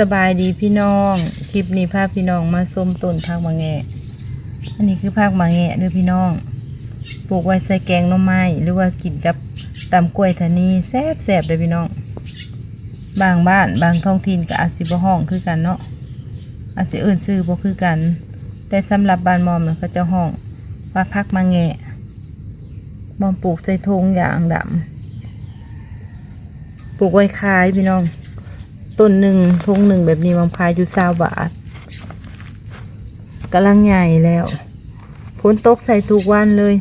สบายดีพี่น้อง คลิปนี้พาพี่น้องมาส้มต้นพักมาแงะอันนี้คือพักมาแงะเด้อพี่น้อง ปลูกไว้ใส่แกงหน่อไม้หรือว่ากินกับตำกล้วยทานีแซ่บแซ่บเลยพี่น้อง บางบ้านบางท้องถิ่นก็อาจสิบห้องคือกันเนาะอาจสิอื่นซื้อบ่คือกัน แต่สำหรับบ้านมอมน่ะเขาจะห้องว่าพักมาแงะมอมปลูกใส่ธงอย่างดำปลูกไว้ขายพี่น้อง ต้นหนึ่งทุงหนึ่งแบบนี้มังพายอยู่ซาวบาทกำลังใหญ่แล้วฝนตกใส่ทุกวันเลย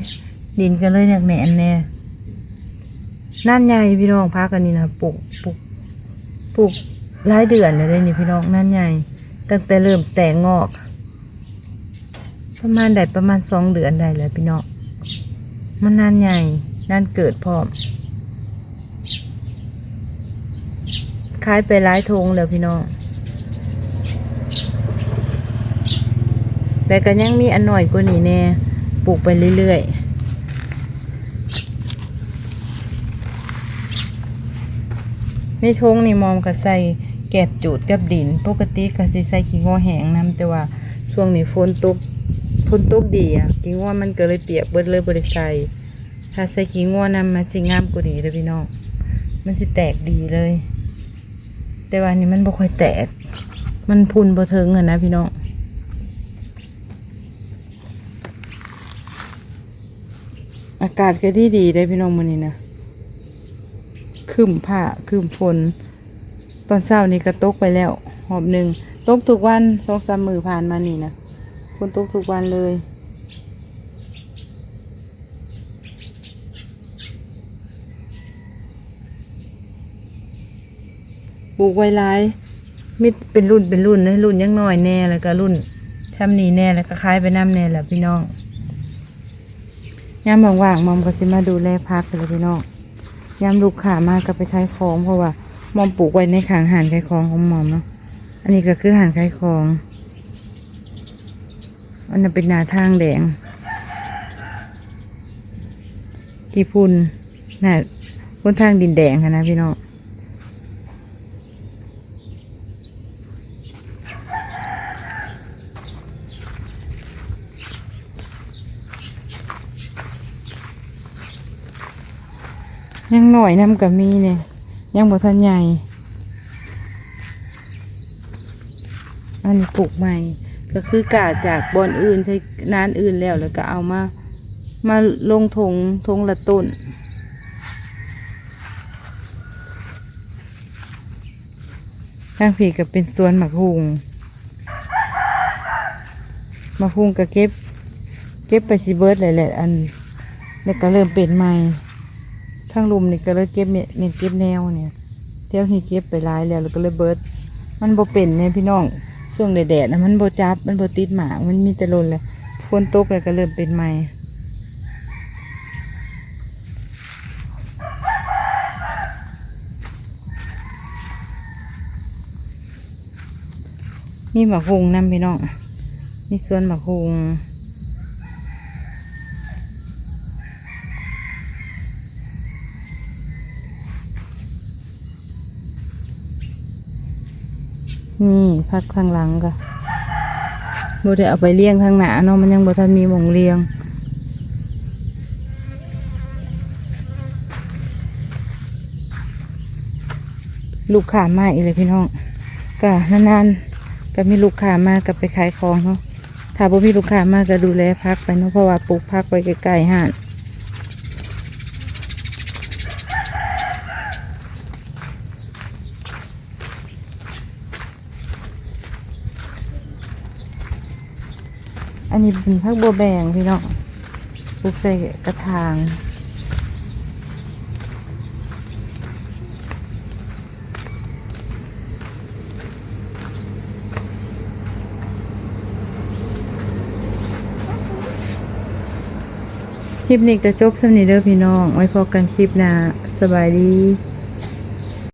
ดินก็เลยหนักแน่นแน่นั่นใหญ่พี่น้องพักกันนี่นะปลูกปลูกปลูกหลายเดือนเลยนี่พี่น้องนั่นใหญ่ตั้งแต่เริ่มแตกงอก ประมาณได้ประมาณสองเดือนได้แล้วพี่น้องมันนั่นใหญ่นั่นเกิดพร้อม ขายไปหลายทงแล้วพี่น้องแต่ก็ยังมีอันหน่อยกว่านี้แน่ปลูกไปเรื่อยๆในทงนี่มอมก็ใส่แกบจูดกับดิน ปกติก็สิใส่ขี้งอแห้งนํแต่ว่าช่วงนี้ฝนตกฝนตกดีอะขี้งอมันก็เลยเปียกเบิดเลยบ่ได้ใส่ถ้าใส่ขี้งอนำมันสิงามกว่านี้เลยพี่น้องมันสิแตกดีเลย แต่ว่าอันนี้มันบ่ค่อยแตก มันพุนบ่เทิงอะนะพี่น้องอากาศก็ดีดีได้พี่น้องมื้อนี้นะครึมผ้าครึมฝน ตอนเช้านี้ก็ตกไปแล้วหอบหนึ่งตกทุกวันสองสามมือผ่านมานี่นะฝนตกทุกวันเลย ปลูกไว้หลายมิดเป็นรุ่นเป็นรุ่นนะรุ่นยังน้อยแน่แล้วก็รุ่นช่ำนี้แน่แล้วก็คล้ายไปน้ำแน่แหละพี่น้องยามว่างๆมอมก็สิมาดูแลพักเลยพี่น้องยามลูกค้ามากก็ไปขายของเพราะว่ามอมปลูกไว้ในขางหานขายของของมอมเนาะอันนี้ก็คือหานขายของอันนั้นเป็นนาทางแดงกี่พุ่นน่ะพ้นทางดินแดงค่ะนะพี่น้อง ยังหน่อยน้ำกับมีเนี่ยยังบ่ทันใหญ่ อันนี้ปลูกใหม่ ก็คือกาจากบอนอื่นใช้นานอื่นแล้วแล้วก็เอามามาลงทงทงละต้นข้างผีก็เป็นสวนหมักหุงหมักหุงก็เก็บ เก็บไปสิเบิร์ดเลยแหละอัน แล้วก็เริ่มเป็นใหม่ ทางลุมนี่ก็เลยเก็บเนี่ยเนี่ยเก็บแนวเนี่ยเที่ยวนี่เก็บไปหลายแล้วแล้วก็เลยเบิด มันบ่เป็นเนี่ยพี่น้องช่วงแดดๆนะมันบ่จับมันบ่ติดหมามันมีแต่หลนเลยฝนตกแล้วก็เริ่มเป็นใหม่มีหมากฮุงนํพี่น้องมีสวนหมากฮุง นี่พักข้างหลังก็บ่ได้เอาไปเลี้ยงทางหนาเนาะมันยังบ่ทันมีหมองเลี้ยงลูกค้ามาอีกเลยพี่น้องก็นานๆก็มีลูกค้ามาก็ไปขายของเนาะถ้าบ่มีลูกค้ามาก็ดูแลพักไปเนาะเพราะว่าปลูกพักไว้ใกลๆห้าน อันนี้เป็นพักบัวแบงพี่น้องปลูกใส่กระถางคลิปนี้ก็จบสำนีเด้อพี่น้อง ไว้พบกันคลิปหน้า สบายดี